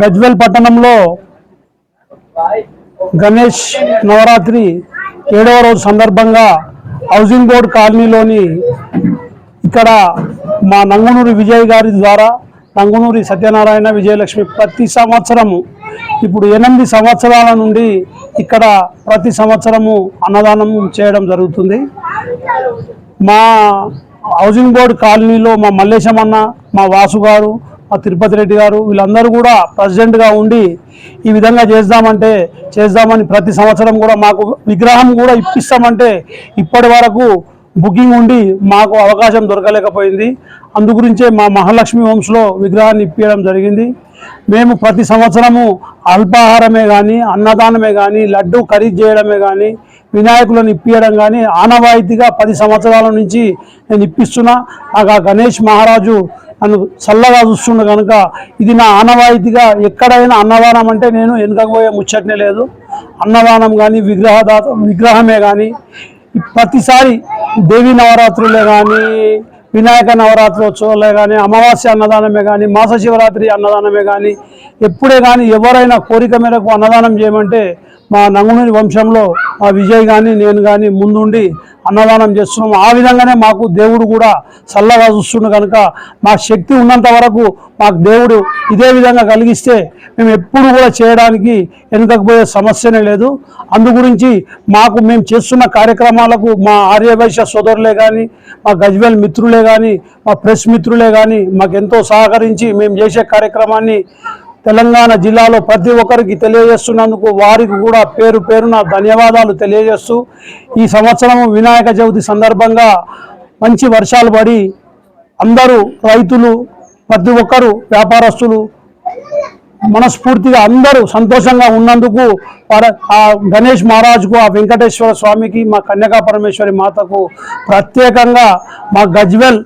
గజ్వెల్ పట్టణంలో గణేష్ నవరాత్రి ఏడవ రోజు సందర్భంగా హౌసింగ్ బోర్డు కాలనీలోని ఇక్కడ మా నంగునూరి విజయ్ గారి ద్వారా నంగునూరి సత్యనారాయణ విజయలక్ష్మి ప్రతి సంవత్సరము ఇప్పుడు ఎనిమిది సంవత్సరాల నుండి ఇక్కడ ప్రతి సంవత్సరము అన్నదానం చేయడం జరుగుతుంది. మా హౌసింగ్ బోర్డు కాలనీలో మా మల్లేశం అన్న మా వాసు గారు మా తిరుపతి రెడ్డి గారు వీళ్ళందరూ కూడా ప్రెసిడెంట్గా ఉండి ఈ విధంగా చేద్దామంటే చేద్దామని ప్రతి సంవత్సరం కూడా మాకు విగ్రహం కూడా ఇప్పిస్తామంటే ఇప్పటి వరకు బుకింగ్ ఉండి మాకు అవకాశం దొరకలేకపోయింది. అందుగురించే మా మహాలక్ష్మి హోమ్స్లో విగ్రహాన్ని ఇప్పించడం జరిగింది. మేము ప్రతి సంవత్సరము అల్పాహారమే కానీ అన్నదానమే కానీ లడ్డు ఖరీదు చేయడమే కానీ వినాయకులను ఇప్పించడం కానీ ఆనవాయితీగా పది సంవత్సరాల నుంచి నేను ఇప్పిస్తున్నా. నాకు ఆ గణేష్ మహారాజు నన్ను చల్లగా చూస్తుండ కనుక ఇది నా ఆనవాయితీగా ఎక్కడైనా అన్నదానం అంటే నేను వెనుకపోయే ముచ్చటనే లేదు. అన్నదానం కానీ విగ్రహదాత విగ్రహమే కానీ ప్రతిసారి దేవి నవరాత్రులే కానీ వినాయక నవరాత్రోత్సవాలే కానీ అమావాస్య అన్నదానమే కానీ మాస శివరాత్రి అన్నదానమే కానీ ఎప్పుడే కానీ ఎవరైనా కోరిక మేరకు అన్నదానం చేయమంటే మా నంగునూరి వంశంలో మా విజయ్ కానీ నేను కానీ ముందుండి అన్నదానం చేస్తున్నాం. ఆ విధంగానే మాకు దేవుడు కూడా చల్లగా చూస్తుండు కనుక మా శక్తి ఉన్నంత వరకు మాకు దేవుడు ఇదే విధంగా కలిగిస్తే మేము ఎప్పుడు కూడా చేయడానికి వెనుకపోయే సమస్యనే లేదు. అందు గురించి మాకు మేము చేస్తున్న కార్యక్రమాలకు మా ఆర్యవైశ్య సోదరులే కానీ మా గజ్వేల్ మిత్రులే కానీ మా ప్రెస్ మిత్రులే కానీ మాకు ఎంతో సహకరించి మేము చేసే కార్యక్రమాన్ని తెలంగాణ జిల్లాలో ప్రతి ఒక్కరికి తెలియజేస్తున్నందుకు వారికి కూడా పేరు పేరున ధన్యవాదాలు తెలియజేస్తూ ఈ సంవత్సరం వినాయక చవితి సందర్భంగా మంచి వర్షాలు పడి అందరూ రైతులు ప్రతి ఒక్కరు వ్యాపారస్తులు మనస్ఫూర్తిగా అందరూ సంతోషంగా ఉన్నందుకు ఆ గణేష్ మహారాజుకు ఆ వెంకటేశ్వర స్వామికి మా కన్యకా పరమేశ్వరి మాతకు ప్రత్యేకంగా మా గజ్వెల్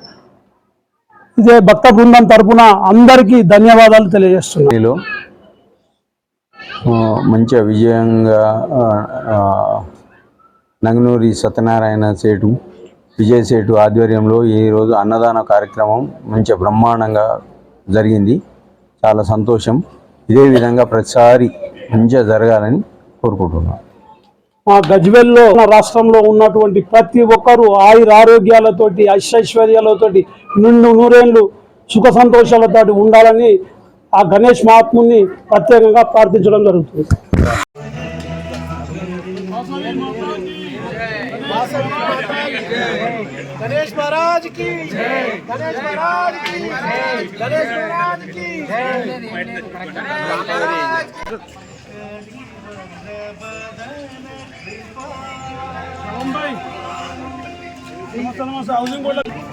ఇదే భక్త బృందం తరపున అందరికీ ధన్యవాదాలు తెలియజేస్తున్నాను. మంచిగా విజయంగా ఆ, నంగనూరి సత్యనారాయణ సేటు విజయ్ సేటు ఆధ్వర్యంలో ఈరోజు అన్నదాన కార్యక్రమం మంచిగా బ్రహ్మాండంగా జరిగింది. చాలా సంతోషం. ఇదే విధంగా ప్రతిసారి మంచిగా జరగాలని కోరుకుంటున్నాను. మా గజ్వెల్లో రాష్ట్రంలో ఉన్నటువంటి ప్రతి ఒక్కరు ఆయుర ఆరోగ్యాలతోటి ఐశ్వర్యాలతోటి నిండు నూరేళ్ళు సుఖ సంతోషాలతోటి ఉండాలని ఆ గణేష్ మహాత్ముని ప్రత్యేకంగా ప్రార్థించడం జరుగుతుంది. గణేష్ మహారాజ్కి గణేష్ మహారాజ్కి గణేష్ మహారాజ్కి मुंबई हाऊसिंग बोर्ड